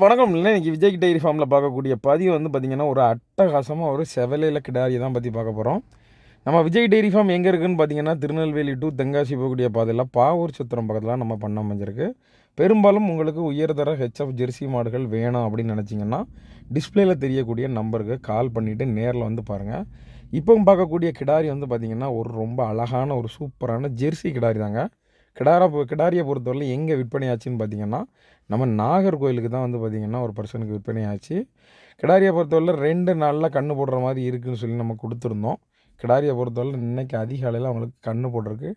வணக்கம். இல்லை இன்றைக்கி விஜய் டைரி ஃபார்மில் பார்க்கக்கூடிய பதிவு வந்து பார்த்திங்கன்னா ஒரு அட்டகாசமாக ஒரு செவலையில் கிடாரியை தான் பற்றி பார்க்க போகிறோம் நம்ம விஜய் டைரி ஃபார்ம் எங்கே இருக்குதுன்னு பார்த்தீங்கன்னா திருநெல்வேலி டு தென்காசி போகக்கூடிய பாதையில் பாவூர் சத்திரம் பக்கத்தில் நம்ம பண்ண அமைஞ்சிருக்கு. பெரும்பாலும் உங்களுக்கு உயர்தர ஹெச்எஃப் ஜெர்சி மாடுகள் வேணும் அப்படின்னு நினச்சிங்கன்னா டிஸ்பிளேயில் தெரியக்கூடிய நம்பருக்கு கால் பண்ணிவிட்டு நேரில் வந்து பாருங்கள் இப்போ பார்க்கக்கூடிய கிடாரி வந்து பார்த்திங்கன்னா ஒரு ரொம்ப அழகான ஒரு சூப்பரான ஜெர்சி கிடாரி தாங்க. கிடாரா கிடாரியை பொறுத்தவரை எங்கே விற்பனை ஆச்சுன்னு பார்த்தீங்கன்னா நம்ம நாகர்கோயிலுக்கு தான் வந்து பார்த்திங்கன்னா ஒரு பர்சனுக்கு விற்பனை ஆச்சு. கிடாரியை பொறுத்தவரை ரெண்டு நாளில் கண்ணு போடுற மாதிரி இருக்குதுன்னு சொல்லி நம்ம கொடுத்துருந்தோம். கிடாரியை பொறுத்தவரை இன்றைக்கி அதிகாலையில் அவங்களுக்கு கண்ணு போட்டிருக்கு.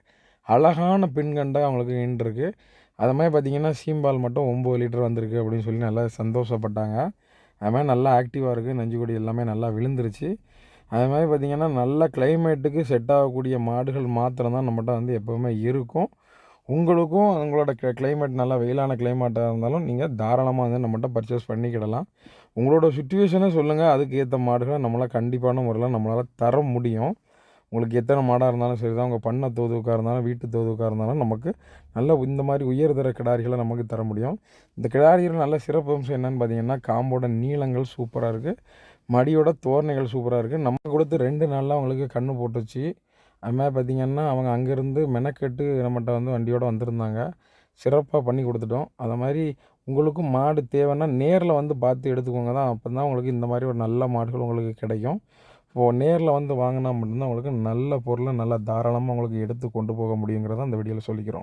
அழகான பெண்கண்டை அவங்களுக்கு நின்றுருக்கு. அது மாதிரி பார்த்திங்கன்னா சீம்பால் மட்டும் ஒம்பது லிட்டர் வந்திருக்கு அப்படின்னு சொல்லி நல்லா சந்தோஷப்பட்டாங்க. அது மாதிரி நல்லா ஆக்டிவாக இருக்குது. நஞ்சுக்கொடி எல்லாமே நல்லா விழுந்துருச்சு. அது மாதிரி பார்த்திங்கன்னா நல்ல கிளைமேட்டுக்கு செட் ஆகக்கூடிய மாடுகள் மாத்திரம் தான் நம்மகிட்ட வந்து எப்போவுமே இருக்கும். உங்களுக்கும் உங்களோட கிளைமேட் நல்லா வெயிலான கிளைமேட்டாக இருந்தாலும் நீங்கள் தாராளமாக வந்து நம்மகிட்ட பர்ச்சேஸ் பண்ணிக்கிடலாம். உங்களோட சுச்சுவேஷனை சொல்லுங்கள் அதுக்கு ஏற்ற மாடுகளை நம்மளால் கண்டிப்பான முறையில் நம்மளால் தர முடியும். உங்களுக்கு எத்தனை மாடாக இருந்தாலும் சரி தான் உங்கள் பண்ணை தோதுக்காக இருந்தாலும் வீட்டு தோதுக்காக இருந்தாலும் நமக்கு நல்ல இந்த மாதிரி உயர்தர கிடாரிகளை நமக்கு தர முடியும். இந்த கிடாரிகள் நல்ல சிறப்பு அம்சம் என்னென்னு பார்த்தீங்கன்னா காம்போட நீளங்கள் சூப்பராக இருக்குது மடியோட தோரணைகள் சூப்பராக இருக்குது நம்ம கொடுத்து ரெண்டு நாளில் அவங்களுக்கு கன்று போட்டுச்சு. அதுமாதிரி பார்த்திங்கன்னா அவங்க அங்கேருந்து மெனக்கெட்டு நம்மகிட்ட வந்து வண்டியோடு வந்திருந்தாங்க. சிறப்பாக பண்ணி கொடுத்துட்டோம். அதை மாதிரி உங்களுக்கும் மாடு தேவைன்னா நேரில் வந்து பார்த்து எடுத்துக்கோங்க. தான் அப்போ தான் உங்களுக்கு இந்த மாதிரி ஒரு நல்ல மாடுகள் உங்களுக்கு கிடைக்கும். இப்போது நேரில் வந்து வாங்கினா மட்டும்தான் உங்களுக்கு நல்ல பொருளை நல்லா தாராளமாக உங்களுக்கு எடுத்து கொண்டு போக முடியுங்கிறத அந்த வீடியோவில் சொல்லிக்கிறோம்.